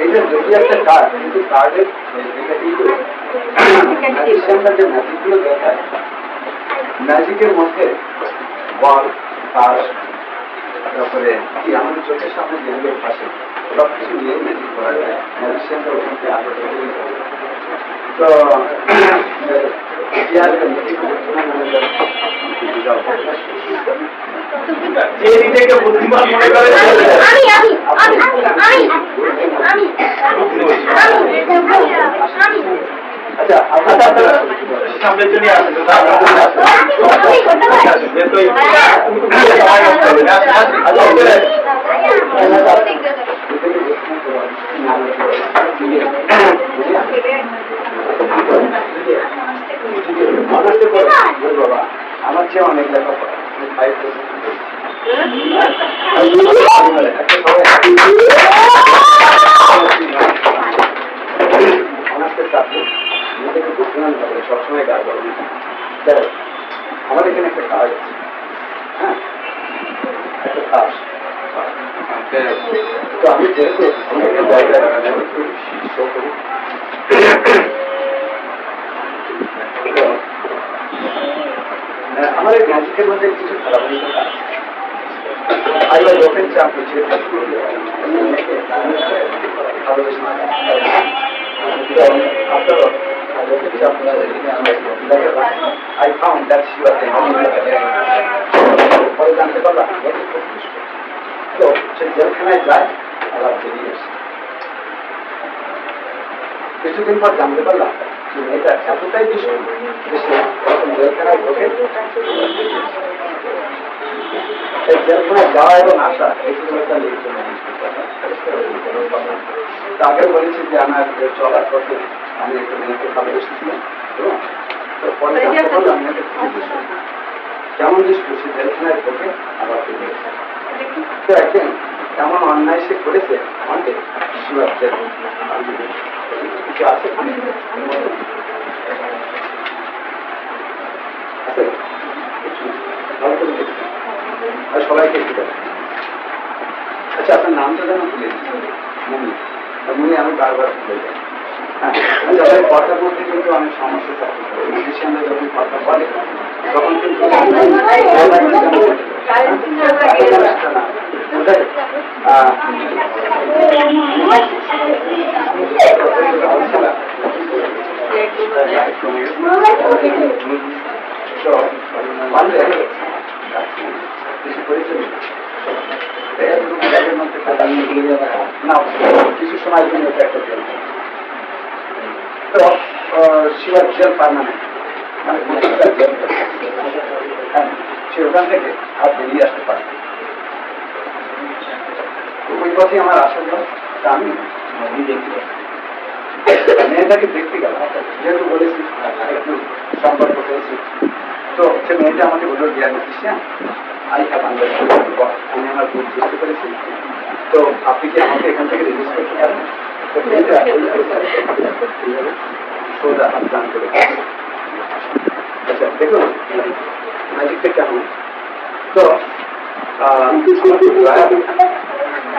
এইটা যদি একটা কার্ড কিন্তু কার্ডের এটা ই করে ম্যাজিশিয়ানরা যে ম্যাজিকগুলো দেখায় ম্যাজিকের মধ্যে বল তাস তারপরে কি আমাদের চোখের সামনে যেগুলো ভাসে সব কিছু নিয়ে ম্যাজিক করা যায় ম্যাজিশিয়ানরা ওখান থেকে আগে থেকে তো ইয়ার যে নিজেকে বুদ্ধিমান মনে করে আমি আমি আমি আমি আমি আমি আচ্ছা আপনার সামনের জন্য আসেন। আমার চেয়ে অনেক আমি ফাইভ নিজেকে বুদ্ধিমান ভাবে সবসময় কাজ করো দেখো আমার এখানে একটা কাজ আছে। হ্যাঁ? একটা কাজ। তো আমি যেহেতু অনেকের জায়গায় আমি করি। তো, আহ, আমার এই ম্যাজিকের মধ্যে কিছু ধারাবাহিক কাজ I was open champ which is after I opened champ I found that she was a পরে জানতে পারলাম তো সে জেলখানায় যায় আবার বেরিয়ে আসে কিছুদিন পর জানতে পারলাম যে মেয়েটা এতটাই দুষ্ট যে সে যখন জেলখানায় ঢোকে এই জেলখানায় যাওয়া এবং আসা এই শুধুমাত্র লিখতে তাকে বলেছি যে আমার চলার পথে আমি একটা মেয়েকে খুবই দুষ্ট। কেমন দুষ্ট সে জেলখানায় ঢোকে আবার একদিন এমন অন্যায় সে করেছে শিবাচ্ছে কিছু আছে? আছে কিছু না। ভালো করে দেখতে আর সবাইকে একটু দেখ আচ্ছা আপনার নামটা যেন ভুলে। মুনি আমি বারবার ভুলে যাই হ্যাঁ আচ্ছা ওই কথার মধ্যে কিন্তু অনেক সমস্যা থাকে মিউজিশিয়ানরা যখন কথা বলে তখন কিন্তু তো, পারলে কিছু করেছেন এর মধ্যে টাকা নিয়ে দিয়ে যাবে না কিছু সময় জন্য মানে হ্যাঁ ওই পথে আমার যায় তা আমি যেহেতু বলেছি সম্পর্ক করেছি তো সে মেয়েটা আমাকে বলল মিউজিশিয়ান আই হ্যাভ আন্ডারস্টুড আমি আমার ভুল বুঝতে পেরেছি? তো আপনি কি আমাকে এখান থেকে রিলিজ করতে পারেন? সোজা হাত করে আচ্ছা দেখুন ম্যাজিকটা কেমন? তো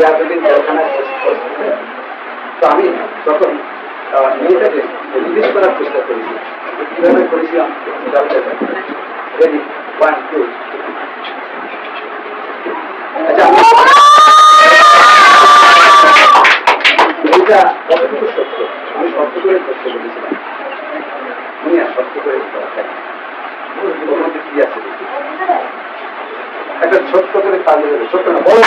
এতদিন জেলখানায় তো আমি আহ, মেয়েটাকে রিলিজ করার চেষ্টা করেছি কীভাবে করেছিলাম রেডি ওয়ান টু এইটা কতটুকু সত্য? আমি সত্য করে সত্য বলেছিলাম। উনি আর সত্য করে কি আছে একটা ছোট্ট করে কাজে দেবে। ছোট্ট না বড়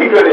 কি করে?